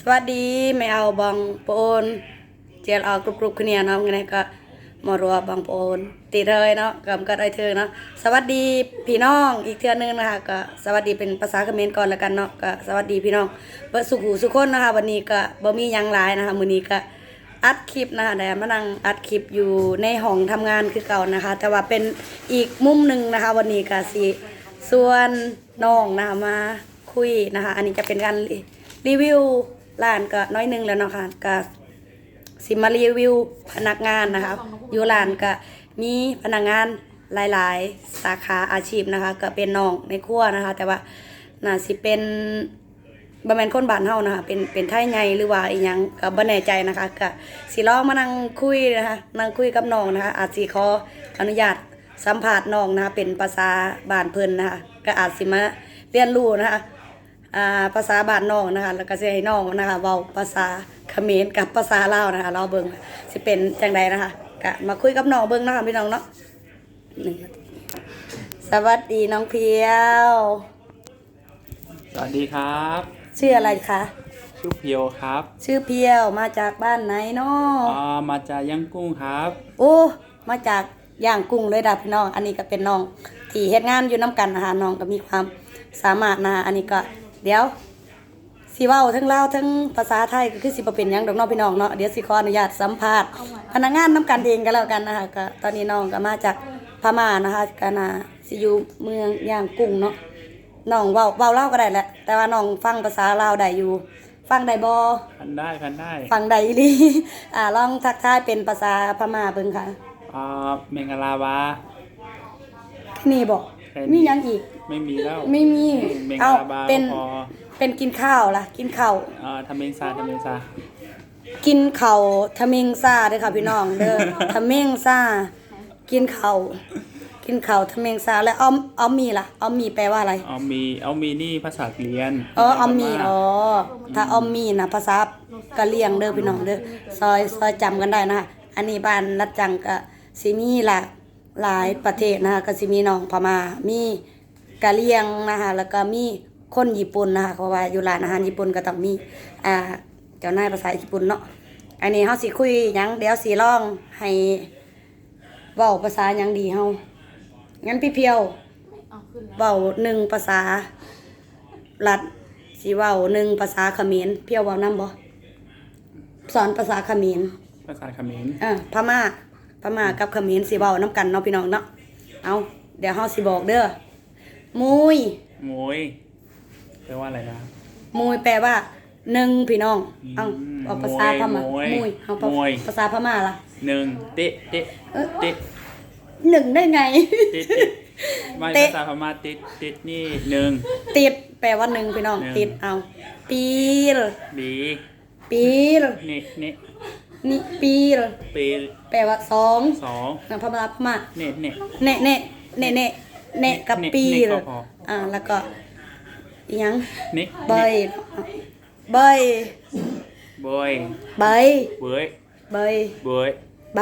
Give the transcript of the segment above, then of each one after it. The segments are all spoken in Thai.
สวัสดีไม่เอาบางปนเจลเอากรุบกรุบขึ้นเนี่ยเนาะไงก็มารัวบางปนตีเลยเนาะกำก็ได้เธอเนาะสวัสดีพี่น้องอีกเทือนึงนะคะก็สวัสดีเป็นภาษาเขมรก่อนแล้วกันเนาะก็สวัสดีพี่น้องเบสุขหูสุขคนนะคะ วันนี้ก็บ่มียังหลายนะคะมื้อนี้ก็อัดคลิปนะคะได้มานั่งอัดคลิปอยู่ในห้องทำงานคือเก่านะคะ แต่ว่าเป็นอีกมุมหนึ่งนะคะ วันนี้ก็สิส่วนน้องนะคะมาคุยนะคะ อันนี้จะเป็นการรีวิว ร้านก็น้อยหนึงแล้วเนาะค่ะก็สิมารีวิวพนักงานนะคะอยู่ร้านก็มีพนักงานหลาย ๆ สาขาอาชีพนะคะ ก็เป็นน้องในครัวนะคะ แต่ว่าน่าสิเป็นบ่แมนคนบ้านเฮานะคะเป็นเป็นไทยใหญ่หรือว่าอีหยังก็บ่แน่ใจนะคะก็สิลองมานั่งคุยนะคะนั่งคุยกับน้องนะคะ อาจสิขออนุญาตสัมภาษณ์น้องนะคะเป็นภาษาบ้านเพิ่นนะคะก็อาจสิมาเรียนรู้นะคะ ภาษาบ้านน้องนะคะ แล้วก็สิให้น้องนะคะเว้าภาษาเขมรกับภาษาลาวนะคะ เราเบิ่งสิเป็นจังใดนะคะก็มาคุยกับน้องเบิ่งเนาะค่ะพี่น้องเนาะหนึ่งนาทีสวัสดีน้องเพียว สวัสดีครับ ชื่ออะไรคะ ชื่อเพียวครับ ชื่อเพียวมาจากบ้านไหนเนาะอ่ามาจากย่างกุ้งครับ โอ้ มาจากย่างกุ้งเลยดับพี่น้อง อันนี้ก็เป็นน้องที่เฮ็ดงานอยู่น้กันนะคะน้องก็มีความสามารถนะคะอันนี้ก็ เดี๋ยวสิเว้าทั้งลาวทั้งภาษาไทยก็คือสิบ่เป็นหยังดอกเน้องพี่น้องเนาะเดี๋ยวสิขออนุญาตสัมภาษณ์พนักงานนํกันเองก็แล้วกันนะคะก็ตอนนี้น้องก็มาจากพม่านะคะก็น่าสิอยู่เมืองย่างกุ้งเนาะน้องเว้าเว้าลาวก็ได้แหละแต่ว่าน้องฟังภาษาลาวได้อยู่ ฟังได้บ่พันได้พันได้ฟังได้อีหลีอ่าลองทักทายเป็นภาษาพม่าเบิ่งค่ะอ่าเมงกลาวาแค่นี้บ่แค่นี้ มีหยังอีก ไม่มีแล้ว ไม่มีเมงกเอาลาบาเป็นพอเป็นกินข้าวล่ะ กินข้าวอ่าทำเมงซาทำเมงซากินข้าวทะเมงซ่าเด้อค่ะพี่น้องเด้อทะเมงซ่ากินข้าวกินข้าวทะเมงซ่าแล้วเอาเอามีล่ะเอามีแปลว่าอะไรเอามีเอามีนี่ภาษาเรียนอ๋อเอามีอ๋อถ้าเอามีนะภาษากะเหรี่ยงเด้อพี่น้องเด้อซอยซอยจำกันได้นะคะอันนี้บ้านลัดจังก็สิมีหลาก หลายประเทศนะคะก็สิมีน้องพม่ามีกะเหรี่ยงนะคะแล้วก็มีคนญี่ปุ่นนะคะเพราะว่าอยู่ร้านอาหารญี่ปุ่นก็ต้องมีอ่าเจ้านายภาษาญี่ปุ่นเนาะอันนี้เฮาสิคุยหยังเดี๋ยวสิลองให้เว้าภาษาหยังดีเฮางั้นพี่เพียวเว้าหนึ่งภาษารัดสิเว้าหนึ่งภาษาเขมรเพียวเว้านำบ่สอนภาษาเขมรภาษาเขมรเออพม่า พม่ากับเขมรสิเว้านํกันเนาะพี่น้องเนาะเอาเดี๋ยวเฮาสิบอกเด้อมุยมวยแปลว่าอะไรนะมุยแปลว่าหนึ่งพี่น้องเอาอืมเอาภาษาพม่ามวยมุยเอาภามวยภาษาพม่าล่ะหนึ่งเตะเตะเอ้ยเตะหนึ่งได้ไงเตะเตะไม่เตะภาษาพม่าติดติดนี่หนึ่งติดแปลว่าหนึ่งพี่น้องหนึ่งติดเอาปีลบีปีลนี่นี่ นี่ปีลปีแปลว่าสองสองนะภาษาพม่าเน่เน่เนะเนะเนะเนะเนะกับเนะปีเนะเลก็ยพออ่าแล้วก็อีหยังนี่ใบใบเบยใบเบยใบเบยใบ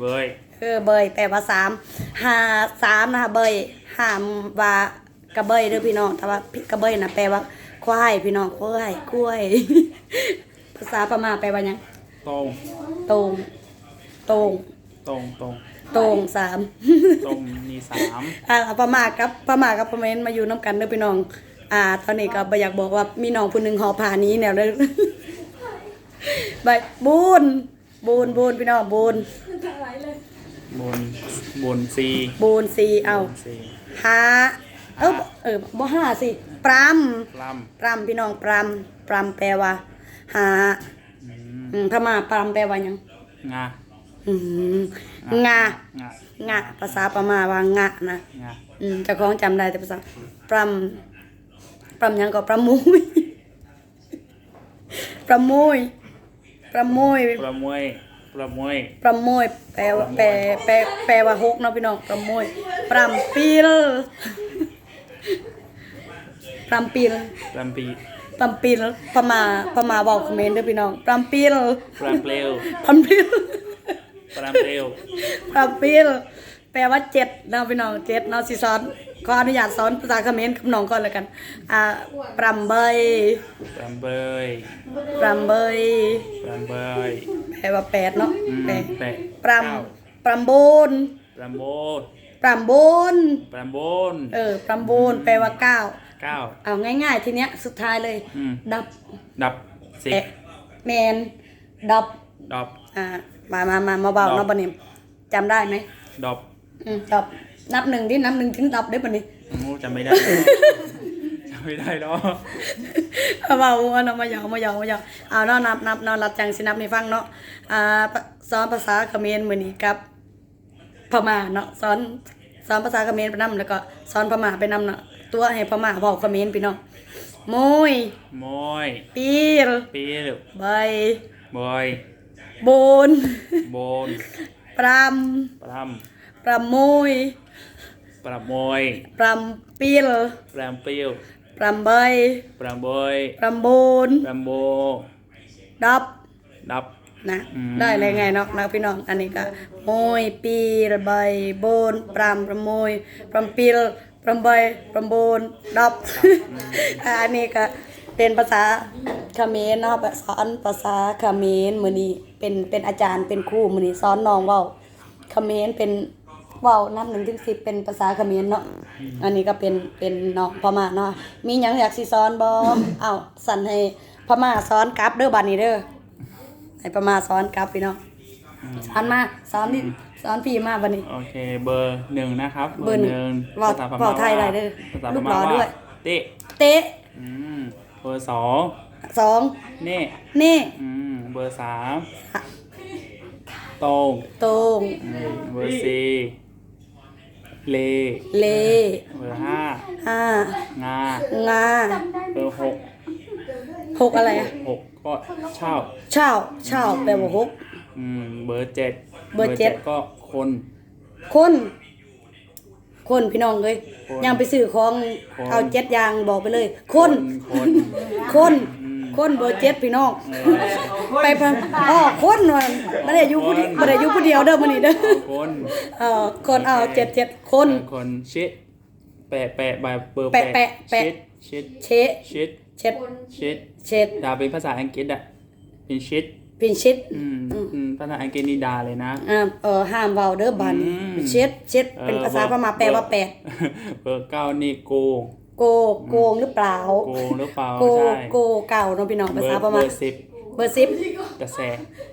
เบยเออเบยแปลว่าสามหาสามนะคะเบยห้ามว่ากระเบยเด้อพี่น้องแต่ว่ากระเบยนะแปลว่าควายพี่น้องควายกล้วย ภาษาพม่าแปลว่าหยัง ตรงตรงตรงตรงตรงตรงสามตรงมีสามอ่าพม่ากับพม่ากับพม่ามาอยู่น้ำกันเด้อพี่น้อง อ่า ตอนนี้ก็บ่อยากบอกว่ามีน้องผู้หนึงหอผ่าหนี้แนวเลยบายบูนบูนบูนพี่น้องบูนบนบนซีบูนสีเอาบนซีหาเออบ่เออบ่ห้าสิปรำลปรำพี่น้องปรำปรำแปลว่าหาำ อืมอืมพม่าปรำแปลว่าหยังงาอืมงา งางะภาษาพม่าว่างะนะงาอืมเจ้าของจำได้แต่ภาษาปรำปรำหยังก็ปรำมุย ปรำมุยปรำมุยประมวยประมวย ปรำมุยแปลว่าแปลแปลแปลว่าหกเนาะพี่น้องปรำมุยปรำปีลปรำปีลปรำปี ปรำปีลพม่าพม่าเว้าเขมรเด้อพี่น้องปรำปีลปรำเปลวปรำปีลปรำเปลวปรำปีลแปลว่าเจ็ดเนาะพี่น้องเจ็ดเนาะสิสอนขออนุญาตสอนภาษาเขมรกับน้องก่อนแล้วกันอ่าปรำเบยปรำเบยปรำเบยปรำเบยแปลว่าแปดเนาะอืมแปดแปะปรเก้าำปรำโบนปรำโบปรำโบนปรำโบน เออปรำโบนแปลว่าเก้าเก้าเอาง่ายๆ ทีเนี้ยสุดท้ายเลย อืมดับดับสิบแอะแมนดับดับอ่ามามามามาเบาดับเนาะบันนี้จำได้ไหมดับอืมดับนับหนึ่งที่นับหนึ่งถึงดับได้บันนี้โอ้จำไม่ได้ จำไม่ได้เนาะเอาเบาเอาเนาะมาหยอกมาหยอกมาหยอกเอาเนาะนับนับเนาะรับจังสินับให้ฟังเนาะอ่าสอนภาษาเขมรมื้อนี้กับพม่าเนาะสอนสอนภาษาเขมรไปนํแล้วก็สอนพม่าไปนํเนาะ ตัวให้พม่าเว้าเขมรพี่น้องโมยมอยปีลปีลใบบอยโบน โบนปรปรำปรำโมยำปรำมอยปรำปีลปรำปิวปรำใบปรำบอยปรำโบนปรำโบดับ ดับ นะอืม ได้เลยไงเนาะนะพี่น้องอันนี้ก็โมยปีระใบายโบนปรำประโมยปรำปีลป รำใบปรำโบนดับอ่าอันนี้ก็เป็นภาษาเขมรเนาะสอนภาษาเขมรมื้อนี้เป็นเป็นอาจารย์เป็นครูมื้อนี้สอนน้องเว้าเขมรเป็นเว้านับ1ถึง10เป็นภาษาเขมรเนาะอันนี้ก็เป็นเป็นน้องพม่าเนาะมีหยังอยากสิสอนบ่เอ้าสั่นให้พม่าสอนกลับเด้อบัดนี้เด้อให้ประมาณสอนกลับพี่น้อง สอนมาสอนนี่สอนพี่มาวันนี้ โอเค เบอร์หนึ่งนะครับเบอร์หนึ่งเว้าภษพม่เว้าไทยได้เด้อภาษาพลูกหล่ม่าอด้วยเตะเตะอืมเบอร์สองสองเน่เน่อืมเบอร์สามตรงตรงอืมเบอร์สี่เลเลเบอร์ห้าห้างางาเบอร์หกหกอะไรอะหกก็เช่าเช่าเช่าแปลว่าหก อืมเบอร์เจ็ดเบอร์เจ็ด ก็คน คน คนพี่น้องเลยคนยังไปซื้อของคน เอาเจ็ดอยางบอกไปเลย คน คน คนคนเบอร์เจ็ดพี่น้อง ไปพันอ๋อคนมันไม่ได้อยู่ผู้เดียวไม่ได้อยู่ผู้เดียวเด้อมื้อนี้เด้อคนเออคนเอาเจ็ดเจ็ดคน คนชิดแปะแปะใบเบอร์แปะแปะแปะ ชิดชิดเชะชิดเช็ดชิดเช็ดดาเป็นภาษาอังกฤษอะเป็นชิด พินชิดอืมอืมภาษาอังกฤษนี่ดาเลยนะ อ่าเออห้ามเว้าเด้อบัดนอืมเช็ดเช็ดเป็นออภาษาพม่าแปลว่าแปดเบอร์เก้านี่โกโกโกงหรือเปล่า โกหรือเปล่าโกใช่โกเก่าเนาะพี่น้องเบภาอษาร์พเบม่าอร์สิบเบอร์สิบกระแส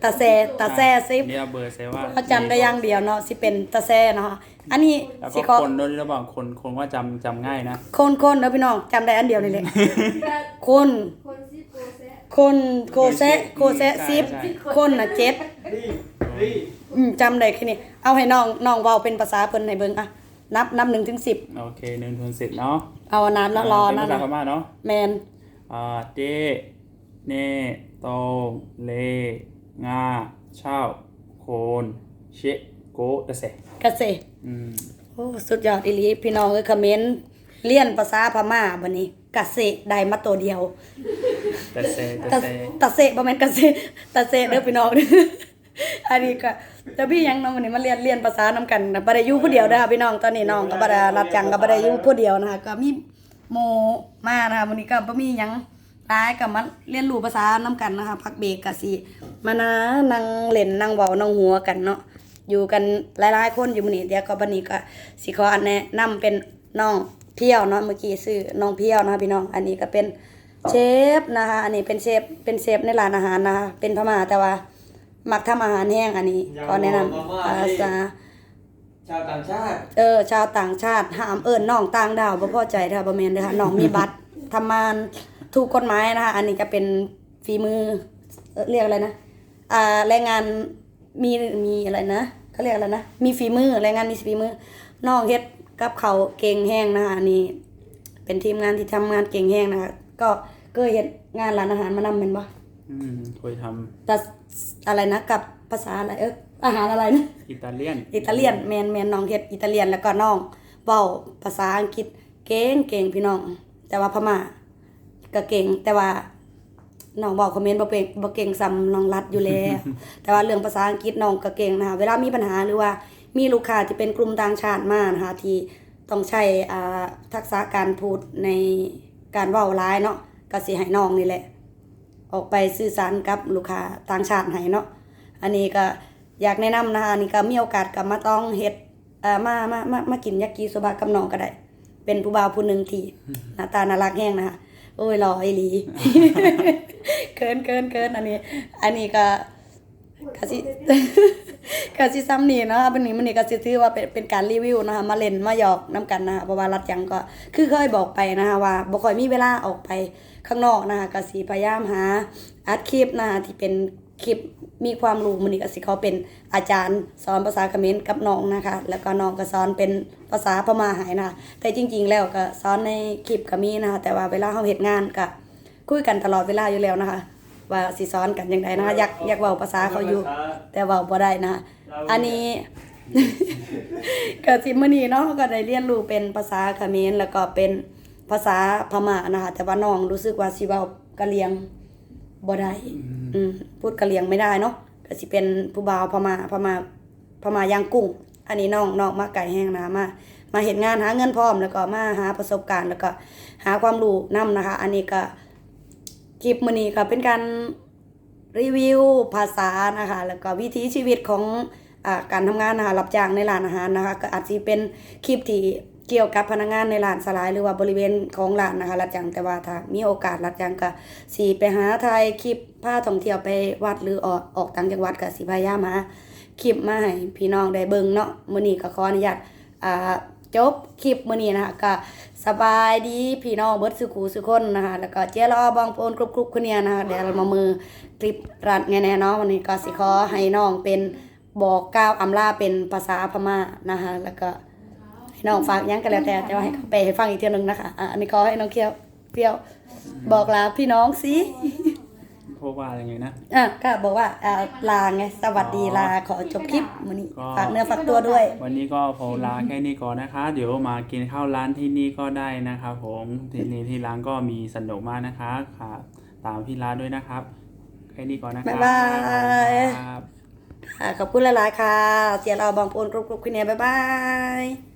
ตาแซตาแซสิบ เนี่ยเบอร์แสว่าเขาจำได้อย่างเดียวเนาะสิเป็นตาแซเนาะอันนี้แล้วสิก็ขอคนด้วยหรือเปล่าคนคนว่าจำจำง่ายนะ คนคนเด้อพี่น้องจำได้อันเดียวนี่แหละ คนคนซิโกเซะ คนโกแซะโกแซะสิบคนน่ะเจ็ดอืมจำได้แค่นี้เอาให้น้องน้องเว้าเป็นภาษาเพิ่นให้เบิ่งอะนับนับ1ถึง10โอเคหนึ่งถึงสิบเนาะเอาน้ำแล้วรอเป็นนะภาษาพม่าเนาะแมนอ่าเจเนโตเลงาเช่าโคนเชโกกระแสเกษตรอืมโอ้สุดยอดอีหลีพี่น้องเอ้ยคอมเมนต์เรียนภาษาพม่าบัดนี้ กะเสะได้มาตัวเดียวกระแสกตะระแสตะเสะบ่แม่นกะเสะตะเสะเด้อพี่น้องอันนี้ก็แต่พี่ยังน้องวันนี้มาเรียนเรียนภาษานํกันนะบ่ได้อยู่ผู้เดียวเด้อพี่น้องตอนนี้น้องก็บ่ได้รับจ้างก็บ่ได้อยู่ผู้เดียวนะคะก็มีโมมานะคะวันนี้ก็บ่มีหยังหลายก็มาเรียนรู้ภาษานํกันนะคะพักเบรกก็สิมานะนั่งเล่นนั่งเว้านั่งหัวกันเนาะอยู่กันหลายๆคนอยู่มื้อนี้เดี๋ยวก็บัดนี้ก็สิขออันแนะนำเป็นน้อง เพียวเนาะเมื่อกี้ชื่อน้องเพียวนะคะพี่น้อง อันนี้ก็เป็นเชฟนะคะ อันนี้เป็นเชฟเป็นเชฟในร้านอาหารนะคะเป็นพม่าแต่ว่ามักทำอาหารแห้งอันนี้ขอแนะนำภาษาชาวต่างชาติ เออ ชาวต่างชาติห้ามเอิ้นน้องต่างดาวบ่พอใจเด้อบ่แม่นเด้อค่ะน้องมีบัตรทำงานถูกกฎหมายนะคะอันนี้ก็เป็นฝีมือเอ่อเรียกอะไรนะอ่าแรงงานมีมีอะไรนะเขาเรียกอะไรนะมีฝีมือแรงงานมีฝีมือน้องเฮ็ด กับเขาวเก่งแห้งนะคะอันนี้เป็นทีมงานที่ทำงานเก่งแห้งนะคะก็เคยเฮ็ดงานร้านอาหารมานำแม่นบ่อืมเคยทแต่อะไรนะกับภาษาอะไรเอออาหารอะไรนะำอิตาเลียนอิตาเลียนแมนแมนน้องเฮ็ดอิตาเลียนแล้วก็น้องเว้าภาษาอังกฤษเก่งเก่งพี่น้อง แต่ว่าพม่าก็เก่งแต่ว่าน้องเว้าคอมเมนต์บ่เป็นบ่เก่งซ้ำน้องรัดอยู่แล้ว แต่ว่าเรื่องภาษาอังกฤษน้องก็เก่งนะคะเวลามีปัญหาหรือว่า มีลูกค้าที่เป็นกลุ่มต่างชาติมานะคะที่ต้องใช้อ่าทักษะการพูดในการเว้าร้ายเนาะก็สิให้น้องนี่แหละ ออกไปสื่อสารกับลูกค้าต่างชาติให้เนาะอันนี้ก็อยากแนะนำนะคะอันนี้ก็มีโอกาสก็มาต้องเฮ็ดเอ่อมามามามากินยากิโซบะกับน้องก็ได้ เป็นผู้บ่าวผู้หนึงที่หน้าตาน่ารักแฮงนะคะโอ้ยหล่ออีหลีเกินเกินเกินอันนี้ อันนี้ก็ ก็สิก็สิซ้ำนี่เนาะเป็นนี้มันนี่ก็สิถือว่าเป็นเป็นการรีวิวนะคะมาเล่นมาหยอกน้กันนะคะเพราะว่ารัดยังก็คือเคยบอกไปนะคะว่าบ่ค่อยมีเวลาออกไปข้างนอกนะคะก็สิพยายามหาอัดคลิปนะคะที่เป็นคลิปมีความรู้มันนี่กสิเขาเป็นอาจารย์สอนภาษาเขมรกับน้องนะคะ แล้วก็น้องก็สอนเป็นภาษาพม่าหายนะะแต่จริง ๆ แล้วก็สอนในคลิปก็มีนะคะแต่ว่าเวลาเฮาเฮ็ดงานก็คุยกันตลอดเวลาอยู่แล้วนะคะ ว่าสิสอนกันยังไงนะคะอยากอยากเว้าภาษาเขาอยู่ แต่เว้าบ่ได้นะคะอันนี้ ก็สิมื้อนี้เนาะก็ได้เรียนรู้เป็นภาษาเขมรแล้วก็เป็นภาษาพม่านะคะแต่ว่าน้องรู้สึกว่าสิเว้ากะเหรี่ยงบ่ได้อืมพูดกะเหรี่ยงไม่ได้เนาะก็สิเป็นผู้บ่าวพม่าพม่าพม่าย่างกุ้ง อันนี้น้องน้องมาไก่แห้งนะมามาเฮ็ดงานหาเงินพร้อมแล้วก็มาหาประสบการณ์ แล้วก็หาความรู้นํนะคะ อันนี้ก็ คลิปมือนี้ก็เป็นการรีวิวภาษานะคะแล้วก็วิถีชีวิตของอาการทำงานนะคะรับจ้างในร้านอาหารนะคะก็อาจจะเป็นคลิปที่เกี่ยวกับพนักงานในร้านสลายหรือว่าบริเวณของร้านนะคะรับจ้างแต่ว่าถ้ามีโอกาสรับจ้างก็สีไปหาไทยคลิปพาท่องเที่ยวไปวัดหรือออกออกต่างจังหวัดก็สิพยายามหาคลิปมาให้พี่น้องได้เบิ่งเนาะมื้อนี้ก็ขออนุญาตอ่า จบคลิปมื้อนี้นะคะก็สบายดีพี่น้องเบิดสุขูสุคนนะคะแล้วก็เจ้ารอบางโปนกรุบๆคนเนี้ยนะคะเดี๋ยวเรามามือคลิปรัดแน่ๆเนาะวันนี้ก็สิขอให้น้องเป็นบอกกล่าวอำลาเป็นภาษาพม่านะคะแล้วก็ให้น้องฝากยังกันแล้วแต่จะให้เขาไปให้ฟังอีกเที่ยงนึงนะคะอันนี้ขอให้น้องเคียวเพียวบอกลาพี่น้องสิ วกว่าอะไรไงนะ อะก็บอกว่าอ่าลาไงสวัสดีลาขอจบคลิปมื้อนี้ก็ ฝากเนื้อฝากตัวด้วย วันนี้ก็ผมลาแค่นี้ก่อนนะคะ เดี๋ยวมากินข้าวร้านที่นี่ก็ได้นะครับผมที่นี่ที่ร้านก็มีสนุกมากนะคะค่ะตามพี่ร้านด้วยนะครับ แค่นี้ก่อนนะครับบ๊ายบาย ครับ ค่ะขอบคุณหลายๆค่ะ เสียเราบางโปนกรุบๆคุณเนี่ยบ๊ายบาย